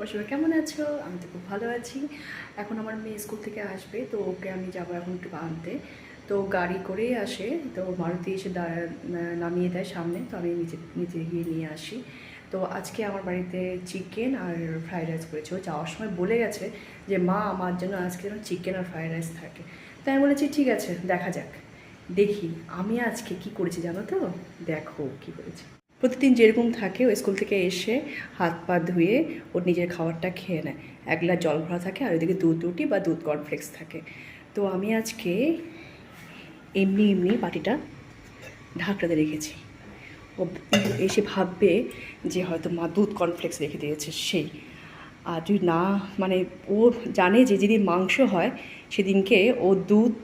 তোমার সবাই কেমন আছো? আমি তো খুব ভালো আছি। এখন আমার মেয়ে স্কুল থেকে আসবে, তো ওকে আমি যাব এখন একটু আনতে তো গাড়ি করেই আসে, তো মারুতি এসে নামিয়ে দেয় সামনে, তো আমি নিচে নিচে গিয়ে নিয়ে আসি। তো আজকে আমার বাড়িতে চিকেন আর ফ্রাইড রাইস করেছে। ও যাওয়ার সময় বলে গেছে যে, মা, আমার জন্য আজকে যেন চিকেন আর ফ্রাইড রাইস থাকে। তাই আমি বলেছি, ঠিক আছে, দেখা যাক। দেখি, আমি আজকে কি করেছি জানো তো? দেখো কি করেছি। প্রতিদিন যেরকম থাকে ও স্কুল থেকে এসে হাত পা ধুয়ে ওর নিজের খাবারটা খেয়ে নেয়। এক গ্লাস জল ভরা থাকে আর ওইদিকে দুধ রুটি বা দুধ কর্নফ্লেক্স থাকে। তো আমি আজকে এমনি এমনি বাটিটা ঢাকটাতে রেখেছি। ও এসে ভাববে যে হয়তো মা দুধ কর্নফ্লেক্স রেখে দিয়েছে, সেই। আর যদি না মানে ও জানে যে যেদিন মাংস হয়, সেদিনকে ও দুধ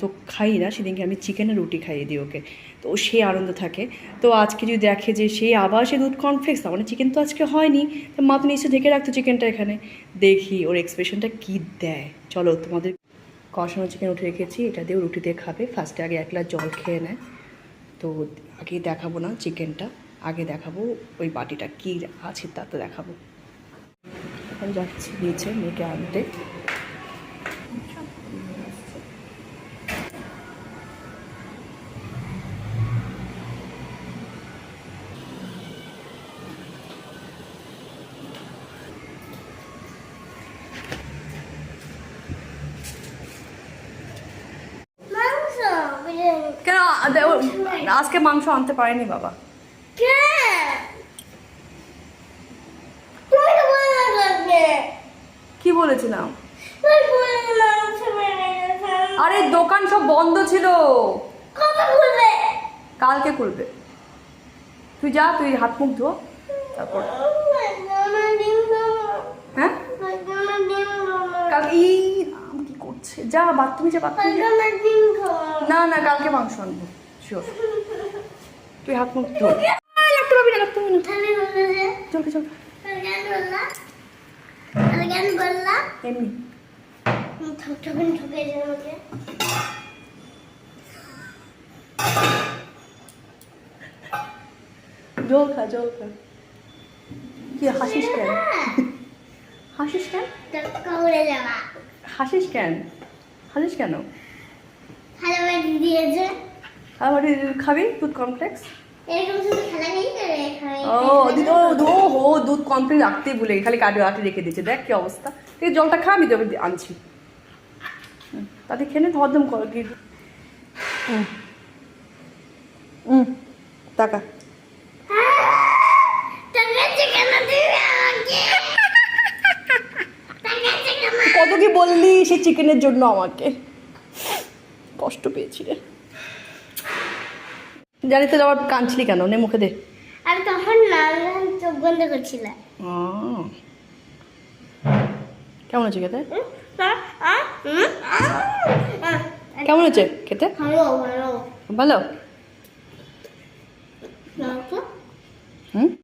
তো খাই না, সেদিনকে আমি চিকেনের রুটি খাইয়ে দিই ওকে। তো ও সে আনন্দ থাকে। তো আজকে যদি দেখে যে সে আবার সে দুধ কর্নফ্লেক্স মানে চিকেন তো আজকে হয়নি, তো মা তো নিশ্চয়ই ঢেকে রাখতো চিকেনটা এখানে। দেখি ওর এক্সপ্রেশনটা কী দেয়। চলো তোমাদের কষানো চিকেন উঠে রেখেছি, এটা দিয়েও রুটি দিয়ে খাবে। ফার্স্টে আগে এক গ্লাস জল খেয়ে নেয়। তো আগে দেখাবো না চিকেনটা আগে দেখাবো ওই বাটিটা, কী আছে তা তো দেখাবো। এখন যাচ্ছি নিচে মেয়েকে আনতে। কেন? আজকে মাংস আনতে পারেনি বাবা কে তুমি তো বলে লাগবে কি বলেছিলাম। আরে দোকান সব বন্ধ ছিল। কালকে খুলবে। তুই যা তুই হাত মুখ ধো তারপর। হ্যাঁ? আমার ডিম খাব কাল এই আম কি করছে? যা বাথরুমে যা বাথরুমে না না কালকে মাংস আনব শিওর তুই হাত মুখ ধো। লাগতে পারবি না লাগতে পারবি না। চল চল। কেন বললা? তাহলে এমনি ঠক ঠকে যে আমাকে। জল খা জল খা। কি হাসিস কেন? হাসিস কেন? হাসিস কেন? হাসিস কেন? খাবি দুধ কমপ্লেক্স ও দিদ ও দো হো দুধ কমপ্লেক্স রাখতেই ভুলে খালি কাটে আটে রেখে দিয়েছে। দেখ কি অবস্থা। তুই জলটা খা আমি দেবে আনছি। হুম, তাতে খেলে ধরদম কর কি হুম হুম টাকা কত কি বললি সে চিকেনের জন্য আমাকে? কষ্ট পেয়েছি রে। জানি তো আবার কাঁদছিলি কেন? নে মুখে দে। আমি তখন লাল লাল চোখ বন্ধ করছিলাম। কেমন আছে খেতে? কেমন আছে খেতে? ভালো ভালো। ভালো? হুম?